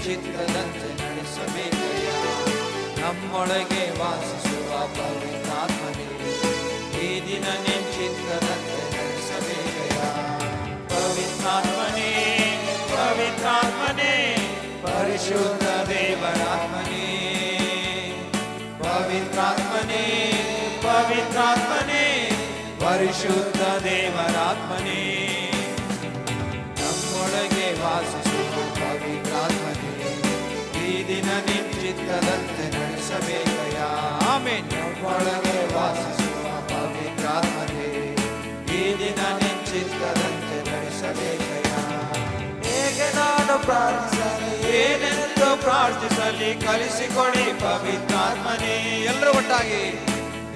ನಿಶ್ಚಿತ್ತದಂತೆ ನಡೆಸಬೇಕಯ್ಯ ನಮ್ಮೊಳಗೆ ವಾಸಿಸುವ ಪವಿತ್ರಾತ್ಮನೇ. ಈ ದಿನ ನಿಶ್ಚಿತ್ತದಂತೆ ನಡೆಸಬೇಕಯ್ಯ ಪವಿತ್ರಾತ್ಮನೇ ಪವಿತ್ರಾತ್ಮನೇ, ಪರಿಶುದ್ಧ ದೇವರಾತ್ಮನೇ. ಪವಿತ್ರಾತ್ಮನೇ ಪವಿತ್ರಾತ್ಮನೇ, ಪರಿಶುದ್ಧ ದೇವರಾತ್ಮನೇ. ನಮ್ಮೊಳಗೆ ವಾಸಿಸುವ ನಿಶ್ಚಿತ್ತದಂತೆ ನಡೆಸಬೇಕಯ್ಯ. ಆಮೇನ್. ನಮ್ಮೊಳಗೆ ವಾಸಿಸುವ ಪವಿತ್ರಾತ್ಮನೇ ಈ ದಿನ ನಿಂಚಿತ್ತದಂತೆ ನಡೆಸಬೇಕಯ್ಯ. ಹೇಗೆ ನಾನು ಪ್ರಾರ್ಥಿಸಲಿ ಏನೆಂದು ಪ್ರಾರ್ಥಿಸಲಿ ಕಲಿಸಿಕೊಡಿ ಪವಿತ್ರಾತ್ಮನೇ ಎಲ್ಲರೂ ಒಟ್ಟಾಗಿ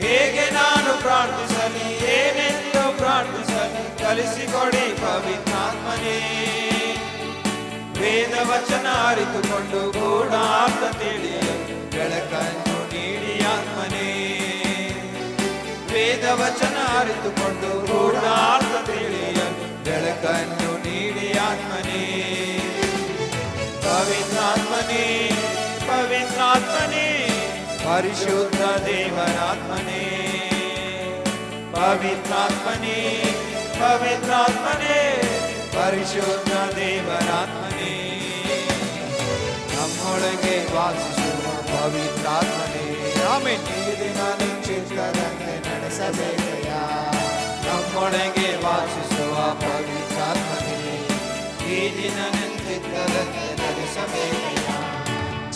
ಹೇಗೆ ನಾನು ಪ್ರಾರ್ಥಿಸಲಿ ಏನೆಂದು ಪ್ರಾರ್ಥಿಸಲಿ ಕಲಿಸಿಕೊಡಿ ಪವಿತ್ರಾತ್ಮನೇ ವಚನ ಅರಿತುಕೊಂಡು ಗೂಢಾರ್ಥ ತಿಳಿಯಲು ಬೆಳಕನ್ನು ನೀಡಿ ಆತ್ಮನೇ. ವೇದ ವಚನ ಅರಿತುಕೊಂಡು ಗೂಢಾರ್ಥ ತಿಳಿಯಲು ಬೆಳಕನ್ನು ನೀಡಿ ಆತ್ಮನೇ. ಪವಿತ್ರಾತ್ಮನೇ ಪವಿತ್ರಾತ್ಮನೇ, ಪರಿಶುದ್ಧ ದೇವರಾತ್ಮನೇ. ಪವಿತ್ರಾತ್ಮನೇ ಪವಿತ್ರಾತ್ಮನೇ, ಪರಿಶುದ್ಧ ದೇವರಾತ್ಮನೇ. ನಮ್ಮೊಳಗೆ ವಾಸಿಸುವ ಪವಿತ್ರಾತ್ಮನೇ. ಆಮೇಲೆ ಈ ದಿನ ನಿಶ್ಚಿತದಂತೆ ನಡೆಸಬೇಕಯ್ಯ ನಮ್ಮೊಳಗೆ ವಾಸಿಸುವ ಪವಿತ್ರಾತ್ಮನೇ. ಈ ದಿನ ನಿಶ್ಚಿತದಂತೆ ನಡೆಸಬೇಕಯ್ಯ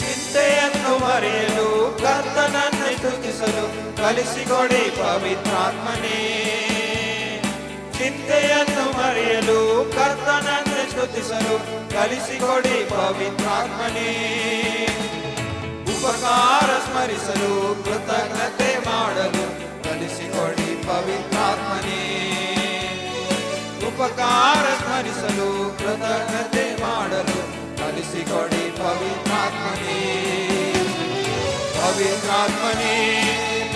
ಚಿಂತೆಯನ್ನು ಮರೆಯಲು ಕರ್ತನನ್ನು ಸ್ತುತಿಸಲು ಕಲಿಸಿಕೊಡಿ ಪವಿತ್ರಾತ್ಮನೇ. ಚಿಂತೆಯನ್ನು ಮರೆಯಲು ಕರ್ತನನ್ನು ಸ್ತುತಿಸಲು ಕಲಿಸಿಕೊಡಿ ಪವಿತ್ರಾತ್ಮನೇ. ಉಪಕಾರ ಸ್ಮರಿಸಲು ಕೃತಜ್ಞತೆ ಮಾಡಲು ಕಲಿಸಿಕೊಡಿ ಪವಿತ್ರಾತ್ಮನೇ. ಉಪಕಾರ ಸ್ಮರಿಸಲು ಕೃತಜ್ಞತೆ ಮಾಡಲು ಕಲಿಸಿಕೊಡಿ ಪವಿತ್ರಾತ್ಮನೇ. ಪವಿತ್ರಾತ್ಮನೇ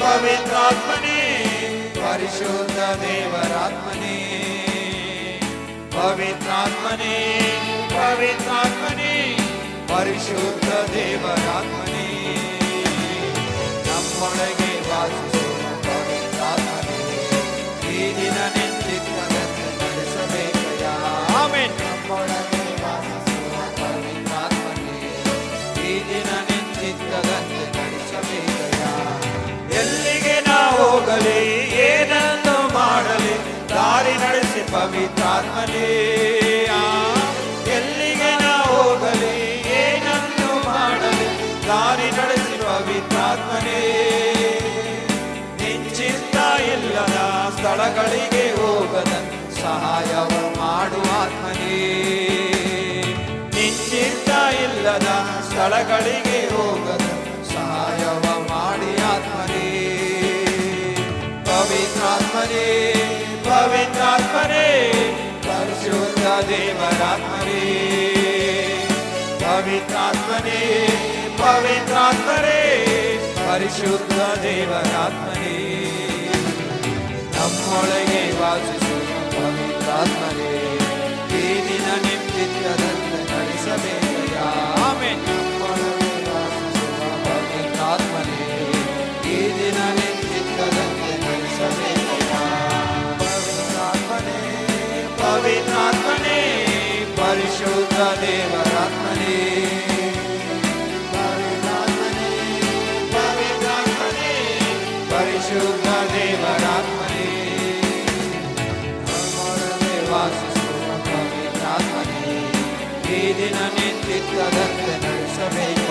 ಪವಿತ್ರಾತ್ಮನೇ, ಪರಿಶುದ್ಧ ದೇವರಾತ್ಮನೇ. ಪವಿತ್ರಾತ್ಮನೇ ಪವಿತ್ರಾತ್ಮನೇ ಪರಿಶುದ್ಧ ದೇವರಾತ್ಮನೇ ನಮ್ಮೊಳಗೆ ಆ, ಎಲ್ಲಿಗೆ ನಾ ಹೋಗಲಿ? ಏನನ್ನು ಮಾಡಲಿ? ದಾರಿ ನಡೆಸಿ ಪವಿತ್ರಾತ್ಮನೇ ನಿಂಚಿತ್ತ ಇಲ್ಲದ ಸ್ಥಳಗಳಿಗೆ ಹೋಗದ ಸಹಾಯವ ಮಾಡುವ ಆತ್ಮನೇ. ನಿಶ್ಚಿತ ಇಲ್ಲದ ಸ್ಥಳಗಳಿಗೆ ಪವಿತ್ರಾತ್ಮನೇ ಪವಿತ್ರಾತ್ಮನೇ ಪರಿಶುದ್ಧ ದೇವರಾತ್ಮನೇ ನಮ್ಮೊಳಗೆ ವಾಸಿಸುವ ಪವಿತ್ರಾತ್ಮನೇ ಈ ದಿನ ನಿಶ್ಚಿತ್ತದಂತೆ ನಡೆಸಬೇಕಯ್ಯ ಆಮೆನ್ ನಮ್ಮೊಳಗೆ ವಾಸಿಸುವ ಪವಿತ್ರಾತ್ಮನೇ ಈ ದಿನ ನಿಶ್ಚಿತ್ತದಂತೆ ನಡೆಸಬೇಕಯ್ಯ ಪವಿತ್ರಾತ್ಮನೇ ಪವಿತ್ರಾತ್ಮನೇ ವಾಸಿಸುವ ಪವಿತ್ರಾತ್ಮನೇ ಈ ದಿನ ನಿಶ್ಚಿತ್ತದಂತೆ ನಡೆಸಬೇಕು